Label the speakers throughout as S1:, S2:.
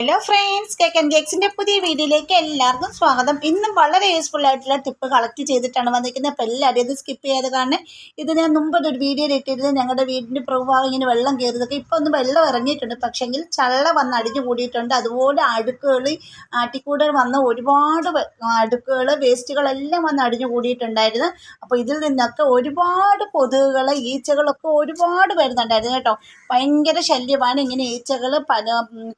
S1: Hello friends cake and കേക്സിന്റെ പുതിയ വീഡിയോയിലേക്ക് എല്ലാവർക്കും സ്വാഗതം. ഇന്നും വളരെ യൂസ്ഫുൾ ആയിട്ടുള്ള ടിപ്പ് കളക്ട് ചെയ്തിട്ടാണ് വന്നിരിക്കുന്നത്. അപ്പോൾ എല്ലാവരും ഇത് സ്കിപ്പ് ചെയ്യാതെ കാരണം ഇത് ഞാൻ മുമ്പ് ഒരു വീഡിയോയിൽ ഇട്ടിരുന്നത് ഞങ്ങളുടെ വീടിന്റെ പ്രഭാവം ഇങ്ങനെ വെള്ളം കയറിയതൊക്കെ ഇപ്പോൾ ഒന്ന് വെള്ളം ഇറങ്ങിയിട്ടുണ്ട്. പക്ഷേങ്കിൽ ചള്ള വന്ന് അടിഞ്ഞു കൂടിയിട്ടുണ്ട്. അതുപോലെ അടുക്കുകൾ ആട്ടിക്കൂടെ വന്ന ഒരുപാട് അടുക്കുകൾ വേസ്റ്റുകളെല്ലാം വന്ന് അടിഞ്ഞു കൂടിയിട്ടുണ്ടായിരുന്നു. അപ്പോൾ ഇതിൽ നിന്നൊക്കെ ഒരുപാട് കൊതുകുകൾ ഈച്ചകളൊക്കെ ഒരുപാട് വരുന്നുണ്ടായിരുന്നു കേട്ടോ. ഭയങ്കര ശല്യമാണ് ഇങ്ങനെ ഈച്ചകൾ പല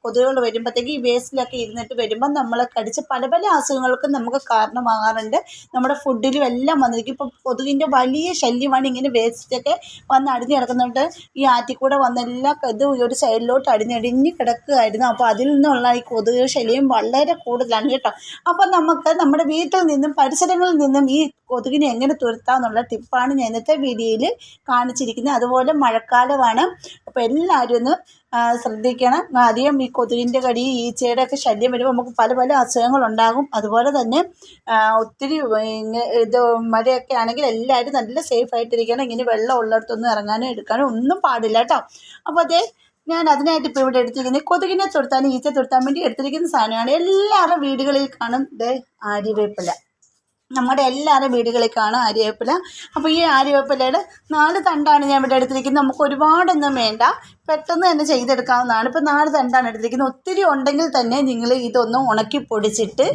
S1: കൊതുകുകൾ വരുമ്പോഴത്തേക്ക് ഈ വേസ്റ്റിലൊക്കെ ഇരുന്നിട്ട് വരുമ്പോൾ നമ്മളെ കടിച്ച് പല പല അസുഖങ്ങൾക്കും നമുക്ക് കാരണമാകാറുണ്ട്. നമ്മുടെ ഫുഡിലും എല്ലാം വന്നിരിക്കും. ഇപ്പം കൊതുകിന്റെ വലിയ ശല്യമാണ് ഇങ്ങനെ വേസ്റ്റൊക്കെ വന്ന് അടിഞ്ഞ് കിടക്കുന്നുണ്ട്. ഈ ആറ്റിക്കൂടെ വന്നെല്ലാം ഇത് ഒരു സൈഡിലോട്ട് അടിഞ്ഞടിഞ്ഞ് കിടക്കുകയായിരുന്നു. അപ്പോൾ അതിൽ നിന്നുള്ള ഈ കൊതുക് ശല്യം വളരെ കൂടുതലാണ് കേട്ടോ. അപ്പോൾ നമുക്ക് നമ്മുടെ വീട്ടിൽ നിന്നും പരിസരങ്ങളിൽ നിന്നും ഈ കൊതുകിനെ എങ്ങനെ തുരത്താമെന്നുള്ള ടിപ്പാണ് ഞാൻ ഇന്നത്തെ വീഡിയോയിൽ കാണിച്ചിരിക്കുന്നത്. അതുപോലെ മഴക്കാലമാണ്. അപ്പോൾ എല്ലാവരും ഒന്ന് ശ്രദ്ധിക്കണം. ആദ്യം ഈ കൊതുകിന്റെ കടി ഈച്ചയുടെ ഒക്കെ ശല്യം വരുമ്പോൾ നമുക്ക് പല പല അസുഖങ്ങളുണ്ടാകും അതുപോലെ തന്നെ ഒത്തിരി ഇത് മഴയൊക്കെ ആണെങ്കിൽ എല്ലാവരും നല്ല സേഫ് ആയിട്ടിരിക്കണം. ഇങ്ങനെ വെള്ളം ഉള്ളിടത്തൊന്നും ഇറങ്ങാനും എടുക്കാനും ഒന്നും പാടില്ല കേട്ടോ. അപ്പോൾ അതേ ഞാൻ അതിനായിട്ട് ഇപ്പോൾ ഇവിടെ എടുത്തിരിക്കുന്നത് കൊതുകിനെ തുരത്താൻ ഈച്ച തുരത്താൻ വേണ്ടി എടുത്തിരിക്കുന്ന സാധനമാണ്. എല്ലാവരുടെ വീടുകളിൽ കാണും. ദേ ആര്യവേപ്പില. നമ്മുടെ എല്ലാവരുടെ വീടുകളിൽ കാണും ആര്യവേപ്പില അപ്പോൾ ഈ ആര്യവേപ്പിലയുടെ നാല് തണ്ടാണ് ഞാൻ ഇവിടെ എടുത്തിരിക്കുന്നത്. നമുക്ക് ഒരുപാടൊന്നും വേണ്ട. പെട്ടെന്ന് തന്നെ ചെയ്തെടുക്കാവുന്നതാണ്. ഇപ്പോൾ നാല് തണ്ടാണ് എടുത്തിരിക്കുന്നത്. ഒത്തിരി ഉണ്ടെങ്കിൽ തന്നെ നിങ്ങൾ ഇതൊന്ന് ഉണക്കി പൊടിച്ചിട്ട്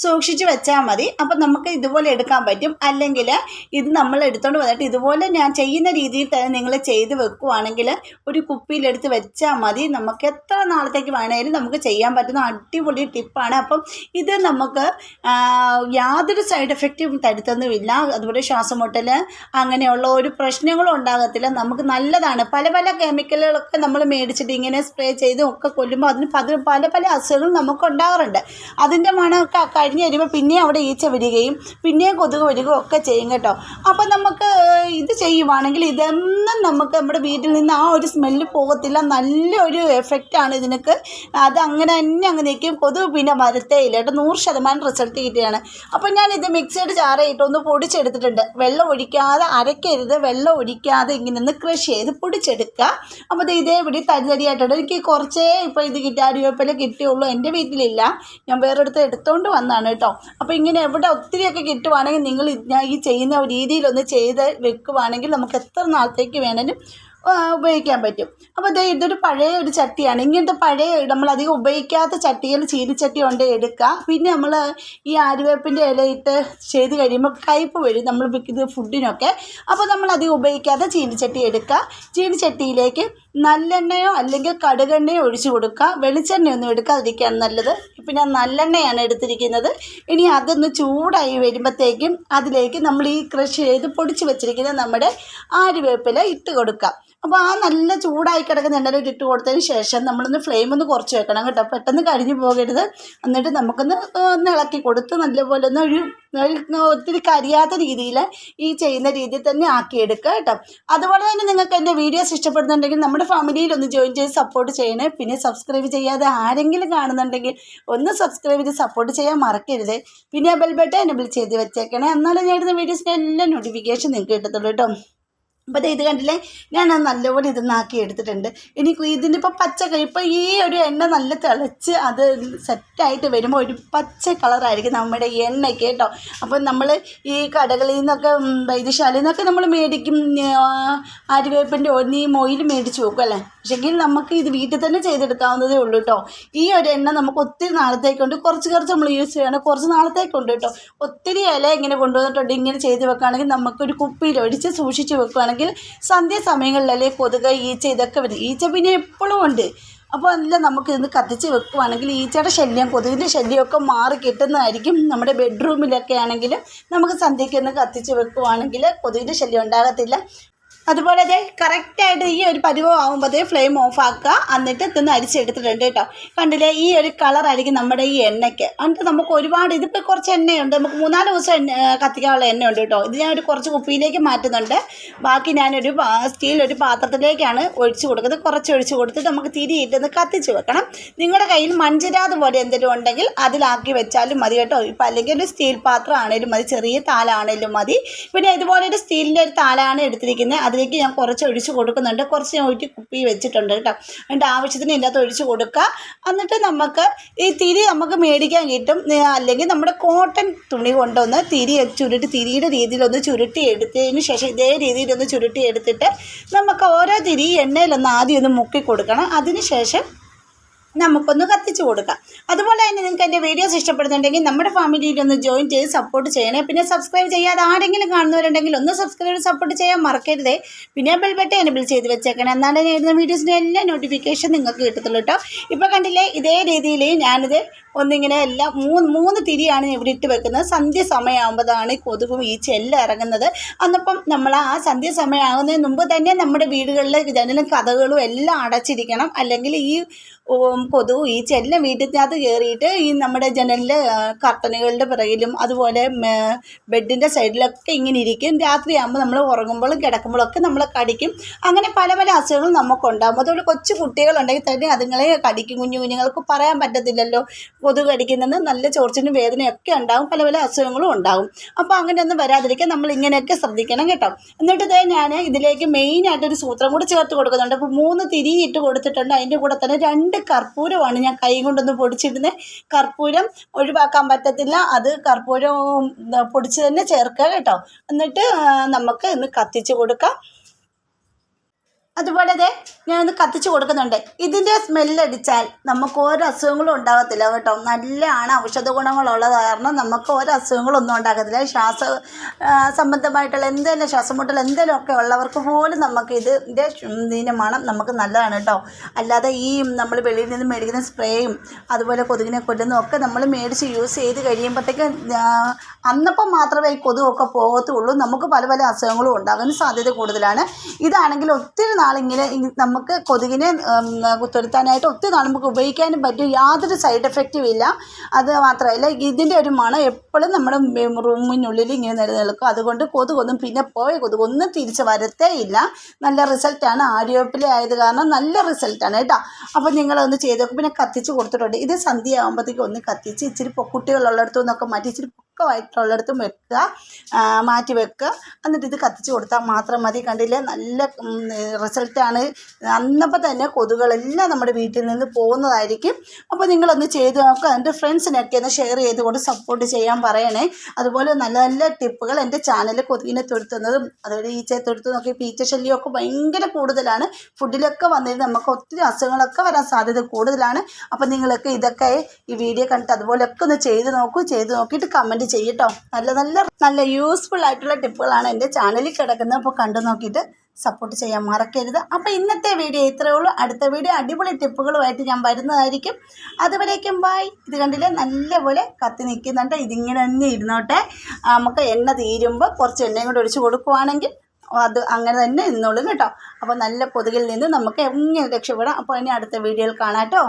S1: സൂക്ഷിച്ച് വെച്ചാൽ മതി. അപ്പം നമുക്ക് ഇതുപോലെ എടുക്കാൻ പറ്റും. അല്ലെങ്കിൽ ഇത് നമ്മൾ എടുത്തുകൊണ്ട് വന്നിട്ട് ഇതുപോലെ ഞാൻ ചെയ്യുന്ന രീതിയിൽ തന്നെ നിങ്ങൾ ചെയ്ത് വെക്കുവാണെങ്കിൽ ഒരു കുപ്പിയിലെടുത്ത് വെച്ചാൽ മതി. നമുക്ക് എത്ര നാളത്തേക്ക് വേണേലും നമുക്ക് ചെയ്യാൻ പറ്റുന്ന അടിപൊളി ടിപ്പാണ്. അപ്പം ഇത് നമുക്ക് യാതൊരു സൈഡ് എഫക്റ്റും തരുത്തൊന്നുമില്ല. അതുപോലെ ശ്വാസമുട്ടൽ അങ്ങനെയുള്ള ഒരു പ്രശ്നങ്ങളും ഉണ്ടാകത്തില്ല. നമുക്ക് നല്ലതാണ്. പല പല കെമിക്കലുകളൊക്കെ നമ്മൾ മേടിച്ചിട്ട് ഇങ്ങനെ സ്പ്രേ ചെയ്തും ഒക്കെ കൊല്ലുമ്പോൾ അതിന് പല പല പല അസുഖങ്ങളും നമുക്ക് ഉണ്ടാകാറുണ്ട്. അതിന്റെ മണമൊക്കെ കഴിഞ്ഞ് വരുമ്പോൾ പിന്നെയും അവിടെ ഈച്ച വരികയും പിന്നെയും കൊതുക് വരികയും ഒക്കെ ചെയ്യും കേട്ടോ. അപ്പോൾ നമുക്ക് ഇത് ചെയ്യുവാണെങ്കിൽ ഇതൊന്നും നമുക്ക് നമ്മുടെ വീട്ടിൽ നിന്ന് ആ ഒരു സ്മെല്ല് പോകത്തില്ല. നല്ലൊരു എഫക്റ്റാണ് ഇതിനൊക്കെ. അത് അങ്ങനെ തന്നെ അങ്ങ് നിൽക്കും കൊതുക് പിന്നെ വരത്തേ ഇല്ല കേട്ടോ. നൂറ് ശതമാനം റിസൾട്ട് കിട്ടിയാണ് അപ്പോൾ ഞാൻ മിക്സിയുടെ ചാറയിട്ട് ഒന്ന് പൊടിച്ചെടുത്തിട്ടുണ്ട്. വെള്ളം ഒഴിക്കാതെ അരക്കരുത് വെള്ളം ഒഴിക്കാതെ ഇങ്ങനെ ഒന്ന് ക്രഷ് ചെയ്ത് പൊടിച്ചെടുക്കുക. അപ്പോൾ ഇത് ഇതേപടി തരി തരിയായിട്ടുണ്ട്. എനിക്ക് കുറച്ചേ ഇപ്പോൾ ഇത് കിട്ടി. കിട്ടിയുള്ളൂ എന്റെ വീട്ടിലില്ല. ഞാൻ വേറെടുത്ത് എടുത്തുകൊണ്ട് വന്നതാണ് കേട്ടോ. അപ്പോൾ ഇങ്ങനെ എവിടെ ഒത്തിരിയൊക്കെ കിട്ടുവാണെങ്കിൽ നിങ്ങൾ ഞാൻ ഈ ചെയ്യുന്ന രീതിയിലൊന്ന് ചെയ്ത് വെക്കുവാണെങ്കിൽ നമുക്ക് എത്ര നാളത്തേക്ക് വേണേലും ഉപയോഗിക്കാൻ പറ്റും. അപ്പോൾ ദേ ഇതൊരു പഴയ ഒരു ചട്ടിയാണ്. ഇങ്ങനത്തെ പഴയ നമ്മളധികം ഉപയോഗിക്കാത്ത ചട്ടിയിൽ ചീനിച്ചട്ടി കൊണ്ട് എടുക്കുക. പിന്നെ നമ്മൾ ഈ ആര്യവേപ്പിന്റെ ഇലയിട്ട് ചെയ്ത് കഴിയുമ്പോൾ കയ്പ്പ് വരും. നമ്മൾ ഇത് ഫുഡിനൊക്കെ അപ്പോൾ നമ്മൾ അധികം ഉപയോഗിക്കാത്ത ചീനിച്ചട്ടി എടുക്കുക. ചീനിച്ചട്ടിയിലേക്ക് നല്ലെണ്ണയോ അല്ലെങ്കിൽ കടുകെണ്ണയോ ഒഴിച്ച് കൊടുക്കുക. വെളിച്ചെണ്ണയൊന്നും എടുക്കാതിരിക്കുകയാണ് നല്ലത്. ഇപ്പം ഞാൻ നല്ലെണ്ണയാണ് എടുത്തിരിക്കുന്നത്. ഇനി അതൊന്ന് ചൂടായി വരുമ്പോഴത്തേക്കും അതിലേക്ക് നമ്മൾ ഈ ക്രഷ് ചെയ്ത് പൊടിച്ച് വെച്ചിരിക്കുന്ന നമ്മുടെ ആര്യവേപ്പില ഇട്ട് കൊടുക്കുക. അപ്പോൾ ആ നല്ല ചൂടായി കിടക്കുന്ന എണ്ണയിൽ ഇട്ട് കൊടുത്തതിന് ശേഷം നമ്മളൊന്ന് ഫ്ലെയിം ഒന്ന് കുറച്ച് വെക്കണം കേട്ടോ. പെട്ടെന്ന് കരിഞ്ഞു പോകരുത്. എന്നിട്ട് നമുക്കൊന്ന് ഒന്ന് ഇളക്കി കൊടുത്ത് നല്ലപോലെ ഒന്ന് ഒരു ഒത്തിരി കരിയാത്ത രീതിയിൽ ഈ ചെയ്യുന്ന രീതിയിൽ തന്നെ ആക്കിയെടുക്കുക കേട്ടോ. അതുപോലെ തന്നെ നിങ്ങൾക്ക് എന്റെ വീഡിയോസ് ഇഷ്ടപ്പെടുന്നുണ്ടെങ്കിൽ നമ്മുടെ ഫാമിലിയിൽ ഒന്ന് ജോയിൻ ചെയ്ത് സപ്പോർട്ട് ചെയ്യണേ. പിന്നെ സബ്സ്ക്രൈബ് ചെയ്യാതെ ആരെങ്കിലും കാണുന്നുണ്ടെങ്കിൽ ഒന്ന് സബ്സ്ക്രൈബ് ചെയ്ത് സപ്പോർട്ട് ചെയ്യാൻ മറക്കരുത്. പിന്നെ ബെൽ ബട്ടൺ എനബിൾ ചെയ്ത് വെച്ചേക്കണേ. എന്നാലും ഞാൻ ഇടുന്ന വീഡിയോസിന്റെ എല്ലാ നോട്ടിഫിക്കേഷൻ നിങ്ങൾക്ക് കിട്ടത്തുള്ളൂ കേട്ടോ. അപ്പോൾ ഇത് കണ്ടില്ലേ? ഞാൻ അത് നല്ലപോലെ ഇതൊന്നാക്കി എടുത്തിട്ടുണ്ട്. ഇനി ഇതിന്റെ ഇപ്പോൾ പച്ച ഇപ്പോൾ ഈ ഒരു എണ്ണ നല്ല തിളച്ച് അത് സെറ്റായിട്ട് വരുമ്പോൾ ഒരു പച്ച കളറായിരിക്കും നമ്മുടെ എണ്ണയ്ക്ക് കേട്ടോ. അപ്പോൾ നമ്മൾ ഈ കടകളിൽ നിന്നൊക്കെ വൈദ്യശാലയിൽ നിന്നൊക്കെ നമ്മൾ മേടിക്കും ആര്യവേപ്പിന്റെ ഒന്നി മൊയിൽ മേടിച്ച് വെക്കും അല്ലേ? പക്ഷെങ്കിൽ നമുക്ക് ഇത് വീട്ടിൽ തന്നെ ചെയ്തെടുക്കാവുന്നതേ ഉള്ളൂ കേട്ടോ. ഈ ഒരു എണ്ണ നമുക്ക് ഒത്തിരി നാളത്തേക്കുണ്ട്. കുറച്ച് കുറച്ച് നമ്മൾ യൂസ് ചെയ്യണം. കുറച്ച് നാളത്തേക്കുണ്ട് കേട്ടോ. ഒത്തിരി ഇല ഇങ്ങനെ കൊണ്ടുവന്നിട്ടുണ്ട്. ഇങ്ങനെ ചെയ്ത് വെക്കുകയാണെങ്കിൽ നമുക്കൊരു കുപ്പിയിൽ ഒഴിച്ച് സൂക്ഷിച്ച് വെക്കുകയാണെങ്കിൽ സന്ധ്യാസമയങ്ങളിലല്ലേ കൊതുക് ഈച്ച ഇതൊക്കെ വരും. ഈച്ച പിന്നെ എപ്പോഴും ഉണ്ട്. അപ്പോൾ അല്ല നമുക്ക് ഇന്ന് കത്തിച്ച് വെക്കുവാണെങ്കിൽ ഈച്ചയുടെ ശല്യം കൊതുകിന്റെ ശല്യമൊക്കെ മാറി കിട്ടുന്നതായിരിക്കും നമ്മുടെ ബെഡ്റൂമിലൊക്കെ ആണെങ്കിൽ നമുക്ക് സന്ധ്യയ്ക്ക് ഒന്ന് കത്തിച്ച് വെക്കുവാണെങ്കിൽ കൊതുകിന്റെ ശല്യം ഉണ്ടാകത്തില്ല. അതുപോലെ അതെ കറക്റ്റായിട്ട് ഈ ഒരു പരുവം ആകുമ്പോഴത്തേ ഫ്ലെയിം ഓഫ് ആക്കുക. എന്നിട്ട് ഇതൊന്ന് അരിച്ചെടുത്തിട്ടുണ്ട് കേട്ടോ. കണ്ടില്ലേ ഈ ഒരു കളറായിരിക്കും നമ്മുടെ ഈ എണ്ണയ്ക്ക്. എന്നിട്ട് നമുക്ക് ഒരുപാട് ഇതിപ്പോൾ കുറച്ച് എണ്ണയുണ്ട്. നമുക്ക് മൂന്നാൽ ദിവസം എണ്ണ കത്തിക്കാനുള്ള എണ്ണയുണ്ട് കേട്ടോ. ഇത് ഞാൻ ഒരു കുറച്ച് കുപ്പിയിലേക്ക് മാറ്റുന്നുണ്ട്. ബാക്കി ഞാനൊരു സ്റ്റീൽ ഒരു പാത്രത്തിലേക്കാണ് ഒഴിച്ചു കൊടുക്കുന്നത്. കുറച്ച് ഒഴിച്ചു കൊടുത്തിട്ട് നമുക്ക് തിരിയിട്ടൊന്ന് കത്തിച്ച് വെക്കണം. നിങ്ങളുടെ കയ്യിൽ മൺചിരാത് പോലെ എന്തെങ്കിലും ഉണ്ടെങ്കിൽ അതിലാക്കി വെച്ചാലും മതി കേട്ടോ. ഇപ്പം അല്ലെങ്കിൽ ഒരു സ്റ്റീൽ പാത്രം ആണേലും മതി. ചെറിയ താലാണേലും മതി. പിന്നെ ഇതുപോലെ ഒരു സ്റ്റീലിന്റെ ഒരു താലാണ് എടുത്തിരിക്കുന്നത്. അതിൽ അതിലേക്ക് ഞാൻ കുറച്ച് ഒഴിച്ച് കൊടുക്കുന്നുണ്ട്. കുറച്ച് ഞാൻ ഒഴിച്ച് കുപ്പി വെച്ചിട്ടുണ്ട് കേട്ടോ. അതിന്റെ ആവശ്യത്തിന് ഇതിനകത്ത് ഒഴിച്ച് കൊടുക്കുക. എന്നിട്ട് നമുക്ക് ഈ തിരി നമുക്ക് മേടിക്കാൻ കിട്ടും. അല്ലെങ്കിൽ നമ്മുടെ കോട്ടൺ തുണി കൊണ്ടൊന്ന് തിരി ചുരുട്ടി തിരിയുടെ രീതിയിലൊന്ന് ചുരുട്ടി എടുത്തതിന് ശേഷം ഇതേ രീതിയിലൊന്ന് ചുരുട്ടി എടുത്തിട്ട് നമുക്ക് ഓരോ തിരി എണ്ണയിലൊന്ന് ആദ്യം ഒന്ന് മുക്കി കൊടുക്കണം. അതിന് ശേഷം നമുക്കൊന്ന് കത്തിച്ചു കൊടുക്കാം. അതുപോലെ തന്നെ നിങ്ങൾക്ക് എന്റെ വീഡിയോസ് ഇഷ്ടപ്പെടുന്നുണ്ടെങ്കിൽ നമ്മുടെ ഫാമിലിയിൽ ഒന്ന് ജോയിൻ ചെയ്ത് സപ്പോർട്ട് ചെയ്യണേ. പിന്നെ സബ്സ്ക്രൈബ് ചെയ്യാതെ ആരെങ്കിലും കാണുന്നവരുണ്ടെങ്കിൽ ഒന്ന് സബ്സ്ക്രൈബ് സപ്പോർട്ട് ചെയ്യാൻ മറക്കരുതേ. പിന്നെ ബെൽ ബട്ടൺ എനബിൾ ചെയ്ത് വെച്ചേക്കണം. എന്നാലേ ഇടുന്ന വീഡിയോസിന്റെ എല്ലാ നോട്ടിഫിക്കേഷൻ നിങ്ങൾക്ക് കിട്ടത്തുള്ളൂ കേട്ടോ ഇപ്പോൾ കണ്ടില്ലേ ഇതേ രീതിയിൽ ഞാനിത് ഒന്നിങ്ങനെ എല്ലാം മൂന്ന് മൂന്ന് തിരിയാണ് ഇവിടെ ഇട്ട് വെക്കുന്നത്. സന്ധ്യ സമയമാകുമ്പോഴാണ് കൊതുകും ഈ ചെല്ല ഇറങ്ങുന്നത്. അന്നപ്പം നമ്മൾ ആ സന്ധ്യ സമയമാകുന്നതിന് മുമ്പ് തന്നെ നമ്മുടെ വീടുകളിലെ ജനലും കഥകളും എല്ലാം അടച്ചിരിക്കണം. അല്ലെങ്കിൽ ഈ കൊതുകും ഈ ചെല്ല വീട്ടിനകത്ത് കയറിയിട്ട് ഈ നമ്മുടെ ജനലിൽ കർട്ടനുകളുടെ പിറകിലും അതുപോലെ ബെഡിന്റെ സൈഡിലൊക്കെ ഇങ്ങനെ ഇരിക്കും. രാത്രിയാകുമ്പോൾ നമ്മൾ ഉറങ്ങുമ്പോഴും കിടക്കുമ്പോഴൊക്കെ നമ്മളെ കടിക്കും. അങ്ങനെ പല പല അസുഖങ്ങളും നമുക്കുണ്ടാകും. അതുപോലെ കൊച്ചു കുട്ടികളുണ്ടെങ്കിൽ തന്നെ അതുങ്ങളെ കടിക്കും. കുഞ്ഞു കുഞ്ഞുങ്ങൾക്ക് പറയാൻ പറ്റത്തില്ലല്ലോ. കൊതുക് കടിക്കുന്നത് നല്ല ചോർച്ചിനും വേദനയൊക്കെ ഉണ്ടാകും. പല പല അസുഖങ്ങളും ഉണ്ടാകും. അപ്പോൾ അങ്ങനെയൊന്നും വരാതിരിക്കാൻ നമ്മൾ ഇങ്ങനെയൊക്കെ ശ്രദ്ധിക്കണം കേട്ടോ. എന്നിട്ട് ഇതേ ഞാൻ ഇതിലേക്ക് മെയിനായിട്ടൊരു സൂത്രം കൂടി ചേർത്ത് കൊടുക്കുന്നുണ്ട്. അപ്പോൾ മൂന്ന് തിരിയിട്ട് കൊടുത്തിട്ടുണ്ട്. അതിന്റെ കൂടെ തന്നെ രണ്ട് കർപ്പൂരമാണ് ഞാൻ കൈ കൊണ്ടൊന്ന് പൊടിച്ചിടുന്നത് കർപ്പൂരം ഒഴിവാക്കാൻ പറ്റത്തില്ല. അത് കർപ്പൂരം പൊടിച്ച് തന്നെ ചേർക്കുക കേട്ടോ. എന്നിട്ട് നമുക്ക് ഇന്ന് കത്തിച്ച് കൊടുക്കാം. അതുപോലെ അതെ ഞാനൊന്ന് കത്തിച്ച് കൊടുക്കുന്നുണ്ട്. ഇതിന്റെ സ്മെല്ലടിച്ചാൽ നമുക്ക് ഓരോ അസുഖങ്ങളും ഉണ്ടാകത്തില്ല കേട്ടോ. നല്ലതാണ് ഔഷധ ഗുണങ്ങളുള്ളത് കാരണം നമുക്ക് ഓരോ അസുഖങ്ങളൊന്നും ഉണ്ടാകത്തില്ല. ശ്വാസ സംബന്ധമായിട്ടുള്ള എന്തെങ്കിലും ശ്വാസമുട്ടൽ എന്തെങ്കിലും ഒക്കെ ഉള്ളവർക്ക് പോലും നമുക്ക് ഇതിന്റെ ഇതിന്റെ മണം നമുക്ക് നല്ലതാണ് കേട്ടോ. അല്ലാതെ ഈ നമ്മൾ വെളിയിൽ നിന്ന് മേടിക്കുന്ന സ്പ്രേയും അതുപോലെ കൊതുകിനെ കൊല്ലുന്നതും ഒക്കെ നമ്മൾ മേടിച്ച് യൂസ് ചെയ്ത് കഴിയുമ്പോഴത്തേക്ക് അന്നപ്പം മാത്രമേ ഈ കൊതുകൊക്കെ പോകത്തുള്ളൂ. നമുക്ക് പല പല അസുഖങ്ങളും ഉണ്ടാകാൻ സാധ്യത കൂടുതലാണ്. ഇതാണെങ്കിൽ ഒത്തിരി നാളിങ്ങനെ നമുക്ക് കൊതുകിനെ കുത്തെടുത്താനായിട്ട് ഒത്തിരി നാൾ നമുക്ക് ഉപയോഗിക്കാനും പറ്റും. യാതൊരു സൈഡ് എഫക്റ്റും ഇല്ല. അത് മാത്രമല്ല ഇതിന്റെ ഒരു മണം എപ്പോഴും നമ്മുടെ റൂമിനുള്ളിൽ ഇങ്ങനെ നിലനിൽക്കും. അതുകൊണ്ട് കൊതുകൊന്നും പിന്നെ പോയ കൊതുകൊന്നും തിരിച്ച് വരത്തേ ഇല്ല. നല്ല റിസൾട്ടാണ് ആര്യോപ്പിലെ ആയത് കാരണം നല്ല റിസൾട്ടാണ് കേട്ടോ. അപ്പോൾ നിങ്ങളൊന്ന് ചെയ്ത് നോക്കും പിന്നെ കത്തിച്ച് കൊടുത്തിട്ടുണ്ട്. ഇത് സന്ധ്യ ആകുമ്പോഴത്തേക്കും ഒന്ന് കത്തിച്ച് ഇച്ചിരി കുട്ടികളുള്ളിടത്തു നിന്നൊക്കെ മാറ്റി ഇച്ചിരി പൊക്കമായിട്ടുള്ളിടത്തും വെക്കുക മാറ്റി വെക്കുക. എന്നിട്ട് ഇത് കത്തിച്ച് കൊടുത്താൽ മാത്രം മതി. കണ്ടില്ലേ? നല്ല റിസൾട്ടാണ് അന്നപ്പോൾ തന്നെ കൊതുകുകളെല്ലാം നമ്മുടെ വീട്ടിൽ നിന്ന് പോകുന്നതായിരിക്കും. അപ്പോൾ നിങ്ങളൊന്ന് ചെയ്ത് നോക്കുക എന്റെ ഫ്രണ്ട്സിനൊക്കെ ഒന്ന് ഷെയർ ചെയ്തുകൊണ്ട് സപ്പോർട്ട് ചെയ്യാൻ പറയണേ. അതുപോലെ നല്ല നല്ല ടിപ്പുകൾ എന്റെ ചാനലിൽ കൊതുകിനെ തുരുത്തുന്നതും അതുപോലെ ഈച്ചയെ തുരുത്തുന്നതൊക്കെ ഇപ്പോൾ ഈച്ച ശല്യമൊക്കെ ഭയങ്കര കൂടുതലാണ്. ഫുഡിലൊക്കെ വന്നിരുന്ന് നമുക്ക് ഒത്തിരി അസുഖങ്ങളൊക്കെ വരാൻ സാധ്യത കൂടുതലാണ്. അപ്പോൾ നിങ്ങളൊക്കെ ഇതൊക്കെ ഈ വീഡിയോ കണ്ടിട്ട് അതുപോലെയൊക്കെ ഒന്ന് ചെയ്ത് നോക്കൂ. ചെയ്ത് നോക്കിയിട്ട് കമന്റ് ചെയ്യട്ടോ. നല്ല നല്ല നല്ല യൂസ്ഫുൾ ആയിട്ടുള്ള ടിപ്പുകളാണ് എന്റെ ചാനലിൽ കിടക്കുന്നത്. അപ്പോൾ കണ്ടു നോക്കിയിട്ട് സപ്പോർട്ട് ചെയ്യാൻ മറക്കരുത്. അപ്പോൾ ഇന്നത്തെ വീഡിയോ ഇത്രയേ ഉള്ളൂ. അടുത്ത വീഡിയോ അടിപൊളി ടിപ്പുകളുമായിട്ട് ഞാൻ വരുന്നതായിരിക്കും. അതുവരേക്കും ബായ് ഇത് കണ്ടില്ലേ? നല്ലപോലെ കത്തി നിൽക്കുന്നുണ്ട്. ഇതിങ്ങനെ തന്നെ ഇരുന്നോട്ടെ. നമുക്ക് എണ്ണ തീരുമ്പോൾ കുറച്ച് എണ്ണയും കൂടെ ഒഴിച്ച് കൊടുക്കുവാണെങ്കിൽ അത് അങ്ങനെ തന്നെ നിന്നോളും കേട്ടോ. അപ്പോൾ നല്ല കൊതുകിൽ നിന്ന് നമുക്ക് എങ്ങനെ രക്ഷപ്പെടാം. അപ്പോൾ ഇനി അടുത്ത വീഡിയോയിൽ കാണാം കേട്ടോ.